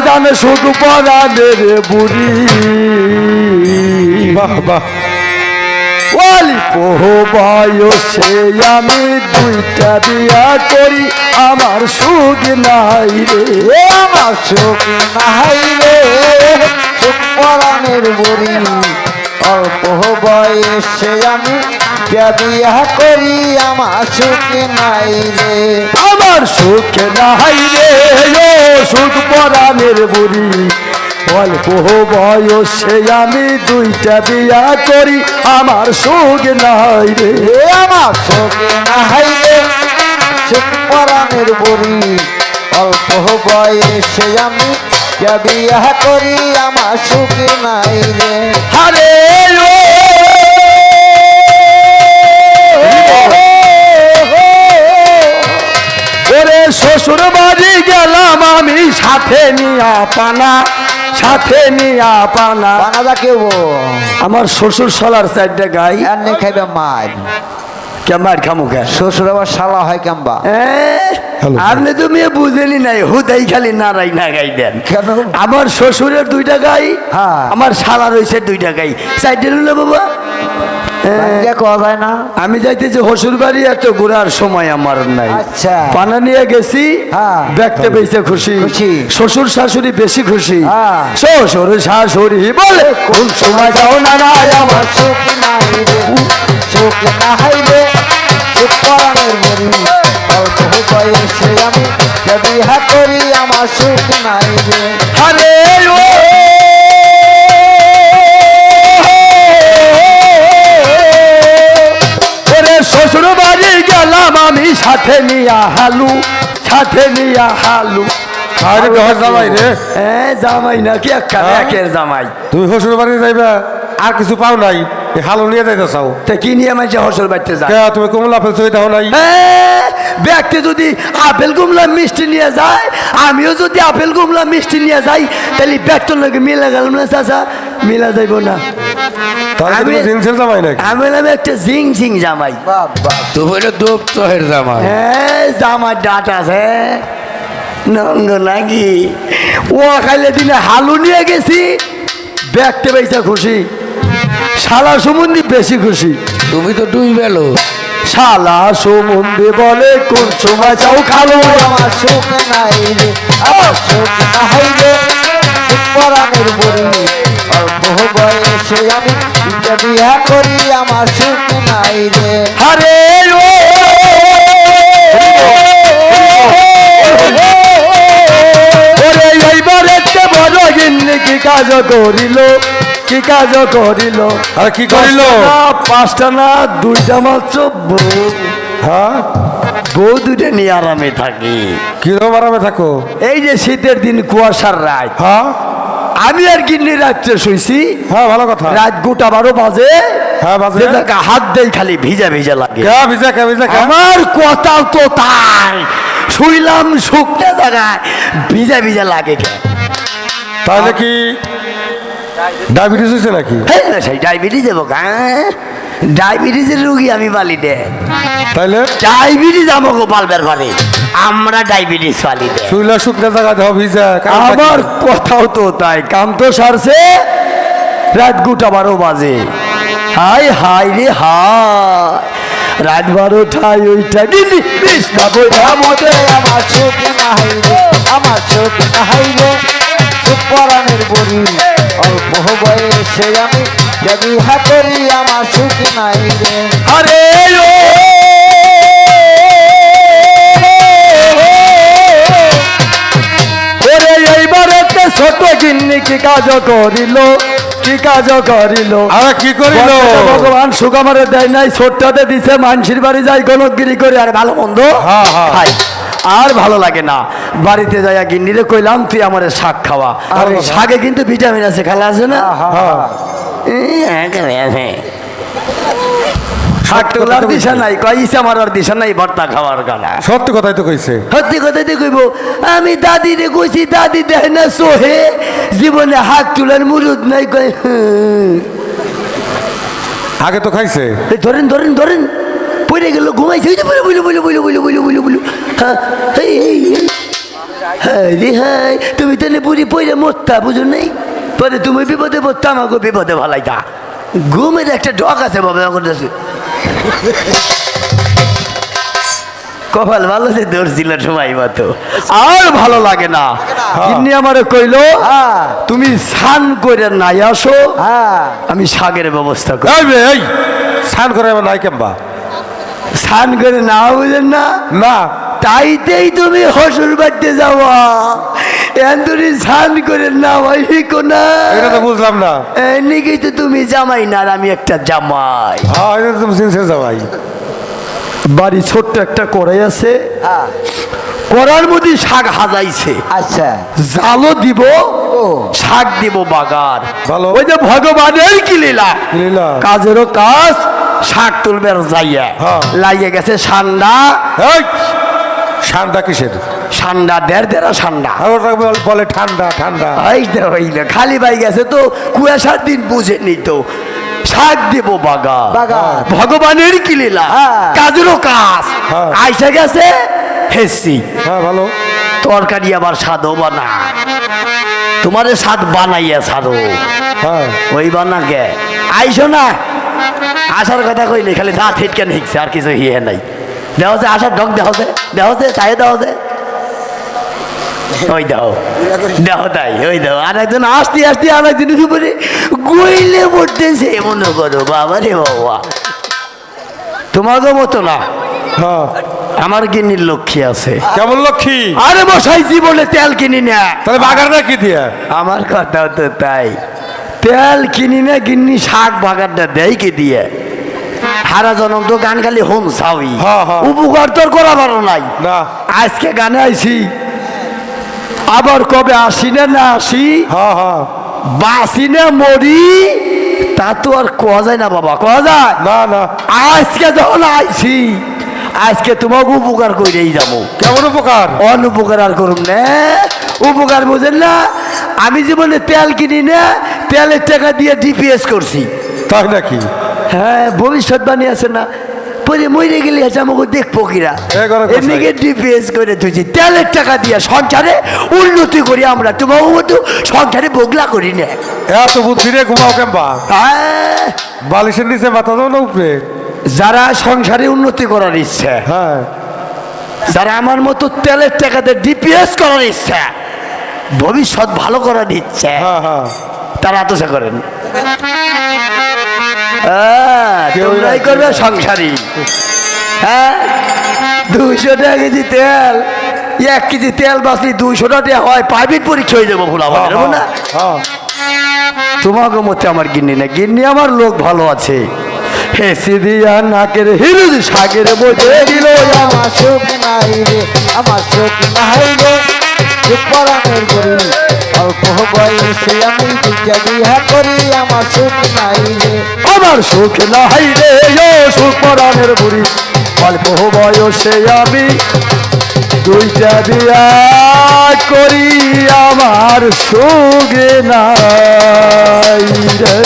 জানে শুধু পরাণের বুড়ি। বাহ বাহ। অল্প বয়সে আমি দুইটা বিয়া করি, আমার সুখ নাই রে আমার সুখ নাই রে। সুখ বুড়ি, অল্প বয়সে আমি বিয়া করি, আমার সুখ নাই রে। আমার সুখ নাই ও সুখ পরাণের বুড়ি। অল্প বয়সে আমি দুইটা বিয়া করি। আমার সুখ নাই রে। আমার সুখ নাই রে। সুখ পরাণের বুড়ি। অল্প বয়সে আমি বিয়া করি। আমার সুখ নাই রে। আরে ওরে শ্বশুর বাড়ি গেলাম আমি সাথে নিয়া পানা সাথে নিয়া পানা। বানাদা কেউ আমার শ্বশুর সলার চারটা গাই। আর নেই খাইবে মার। কেমার খামুখা শ্বশুর আবার শালা হয় কেমবা. আপনি তো মেয়ে বুঝেনি নাই হুদাই খালি নারাই না গাই দেন। কেন? আমার শ্বশুরের দুইটা গাই হ্যাঁ। আমার শালা রয়েছে দুইটা গাই। চারটে নিলে বাবা? আমি যাইতেছি হসুর বাড়ি এত ঘোরার সময় আমার নাই আচ্ছা। পানা নিয়ে গেছি হ্যাঁ। দেখতে পেয়েছে খুশি। শ্বশুর শাশুড়ি বেশি খুশি হ্যাঁ। শ্বশুর শাশুড়ি বলে কোন সময় যাও না আমার আমার আমি সাথে নিয়া হালু সাথে নিয়া হালু। আরে বেহর জামাই রে। হ্যাঁ জামাই নাকি একটা হ্যাঁ? একের জামাই। তুমি শ্বশুর বাড়ি যাইবা আর কিছু পাও নাই। হালো নিয়ে যাইতে চাও। তা কি নিয়ে মাঝে হসর বাড়তে কে তুমি কমলা ফেলছো দাও নাই। ব্যক্তি যদি আপেল কুমলা মিষ্টি নিয়ে যায় আমিও যদি আপেল কুমলা মিষ্টি নিয়ে যাই তাহলে ব্যক্তির লোকে মিলে গেলাম না চাচা। মিলা যাইব না। আমি- একটা জিং জিং জামাই। দোপ চহের হ্যাঁ জামার ডাট আছে। নঙ্গ নাকি ও খাইলে দিনে হালু নিয়ে গেছি। ব্যক্তি পয়সা খুশি। শালা সম্বন্ধে বেশি খুশি। তুমি তো দুই বেলো। শালা সম্বন্ধে বলে কোন সময় চাও খালো? আমার সুখ নাই রে আমার সুখ নাই রে। পরাণের মরি অল্প বয়সে আমি বিয়া করি আমার সুখ নাই রে। গিন্নি কি কাজ করিল? কি কাজ করিল? আর কি করিল? পাঁচটা না, দুইটা মাত্র বউ। হ্যাঁ? বউ দুইটা নিয়ে আরামে থাকি। কীরকম আরামে থাকো? এই যে শীতের দিন কুয়াশার রাত। হ্যাঁ? আমি আর গিন্নি রাত্রে শুইছি হ্যাঁ ভালো কথা। রাত গোটা বারো বাজে। হ্যাঁ, বাজে। হাত দেই খালি ভিজা ভিজা লাগে। ভিজা ভিজা আমার কথাও তো তাই। শুইলাম শুকনো জায়গায় ভিজা ভিজা লাগে তাহলে কি ডায়াবেটিস হয়েছে নাকি? হ্যাঁ সেই ডায়াবেটিস দেবো ডায়াবেটিসের রুগী আমি পালি দে। তাইলে? ডায়াবেটিস আমাকে পালবার ঘরে। আমরা ডায়াবেটিস পালি দে। শুইলা শুকনা জায়গা দেওয়া ভিজা আমার কথাও তো তাই কাম তো সারছে। রাত গোটা বারো বাজে। হাই হাই রে হাই। রাত বারো ঠাই ওইটা। দিদি বিষ্ণা বইটা মতে আমার সুখ নাই রে আমার সুখ নাই রে। সুখ পরাণের বরি অল্প বয়সে আমি যা বিয়া আমার সুখ নাই রে। আরে ও। ওরে এইবার ছোট গিন্নি কি কাজ করিল? কি কাজ করিল? আরে কি করিল? ভগবান সুকামারে দেয় নাই ছোট্টাতে দিছে মানসির বাড়ি যাই গণকগিরি করে আর ভালো মন্দ? হ্যাঁ, হ্যাঁ। খাই আর ভালো লাগে না। বাড়িতে যাইয়া গিন্নিরে কইলাম তুই আমার শাক খাওয়া। আরে শাকে কিন্তু ভিটামিন আছে খেলা আছে না? হ্যাঁ দিশা নাই দিশা নাই ভর্তা খাওয়ার গানা সত্যি কথাই তো কইছে সত্যি কথাই তো কইব আমি দাদি রে কইছি দাদি দেয় না সোহে জীবনে হাত তোলার মুরুদ নাই। আগে তো খাইছে এই ধরেন ধরেন ধরেন পড়ে গেল ঘুমাইছে ওই যে বলে বলে বলে বলে বলে বলে বলে বলে হ্যাঁ এই এই এই। হাই তুমি তাহলে বুড়ি পইলে মরতা বুঝো নেই পরে তুমি বিপদে পড়তা আমাকে বিপদে ভালাইতা ঘুমের একটা ডক আছে বাবা কাছে কপাল ভালো সে ধরছিল সময় মতো। আর ভালো লাগে না। তিনি আমারে কইলো হ্যাঁ। তুমি স্নান করে নাই আসো। হ্যাঁ। আমি শাকের ব্যবস্থা করি। এই স্নান করে নাই কেমবা? স্নান করে না বুঝেন না? না। তাইতেই তুমি হসুর বাড়তে যাওয়া। এন্দুরি স্নান করে না ভাই কোনা এটা তো বুঝলাম না। এদিকে তো তুমি জামাই না আর আমি একটা জামাই। হ্যাঁ এটা তো তুমি চিনছে যাবাই বাড়ি ছোট্ট একটা কড়াই আছে। হ্যাঁ। কড়ার মধ্যে শাক হাজাইছে। আচ্ছা। জালও দিব ও। শাক দিব বাগার। ভালো। ওই যে ভগবানের কি লীলা? কাজেরও কাজ শাক তুলবে যাইয়া। হ্যাঁ। লাগিয়ে গেছে সান্ডা। এই ঠান্ডা কিসের? সান্ডা দেড় দেড়া ওটা বল- ঠান্ডা ঠান্ডা। এই হইলে খালি ভাই গেছে তো কুয়াশার দিন বুঝেনি তো। শাক দেব বাগা। ভগবানের কি লীলা? হ্যাঁ। কাজেরও কাজ। হ্যাঁ। আইসা গেছে হেসি হ্যাঁ ভালো। তরকারি আবার স্বাদও বানা তোমারে স্বাদ বানাইয়া ছাড়ো। হ্যাঁ। ওই বানাকে। আইসো না। আসার কথা কইলে খালি দাঁত হিটকে নিচ্ছে আর কিছু হিয়ে নাই। দেওয়া আসার ঢক দেওয়া দেওয়া চাই দেওয়া ওই দাও। দাও তাই ওই দাও। আর একজন আসতে আসতে আর একজন উপরে গইলে পড়তেছে। মনে করো বাবা রে বাবা। মতো না। হ্যাঁ। আমার গিন্নির লক্ষ্মী আছে। কেমন লক্ষ্মী? আরে মশাই জীবনে তেল কিনি না। তাহলে বাগারটা কি দিয়ে? আমার কথাও তো তাই। তেল কিনি না গিন্নি শাক বাগানটা দেয় কি দিয়ে? হারা জনম তো গান খালি হোম সাউই। হ্যাঁ, হ্যাঁ। উপকার তোর করা পারো নাই আজকে গানে আইছি। আবার কবে আসি না না আসি? বাসি না মরি তা তো আর কোয়া যায় না বাবা কোয়া যায়? না না। আজকে যখন আইছি আজকে তোমাকে উপকার করেই যাব। কেমন উপকার? অন উপকার আর করুন না। উপকার বুঝেন না আমি জীবনে তেল কিনি না তেলের টাকা দিয়ে ডিপিএস করছি। তাই নাকি? হ্যাঁ ভবিষ্যৎবাণী আছে না। পরে মরে গেলে আমাকে দেখব কিরা? এমনিকে ডিপিএস করে তুই তেলের টাকা দিয়ে সংসারে উন্নতি করি আমরা। তোমাকে মতো সংসারে বগলা করি না। এত বুদ্ধি রে ঘুমাও কেমবা। বালিশের নিচে মাথা দাও না উপরে। যারা সংসারে উন্নতি করার ইচ্ছা হ্যাঁ। যারা আমার মতো তেলের টাকাতে ডিপিএস করার ইচ্ছা ভবিষ্যৎ ভালো করার ইচ্ছা হ্যাঁ হ্যাঁ। তারা আতসা করেন। তোমরাই করবে? সংসারী। হ্যাঁ দুইশো টাকা কেজি তেল এক কেজি তেল বাঁচলি দুইশো টাকা হয় প্রাইভেট পরীক্ষা হয়ে যাব ভোলা হ্যাঁ, না? হ্যাঁ তোমাকে মতে আমার গিন্নি না। গিন্নি আমার লোক ভালো আছে। হেসি দিয়া নাকের হিরুদ শাকের বোঝে দিল আমার সুখ নাই রে আমার সুখ নাই রে। করি অল্প বয়সে আমি বিহা করি আমার সুখ নাই রে। আমার সুখ নাই রে, ও সুখ পরাণের বুড়ি। অল্প বয়সে আমি দুইটা দিয়া করি, আমার সুখ নাই রে।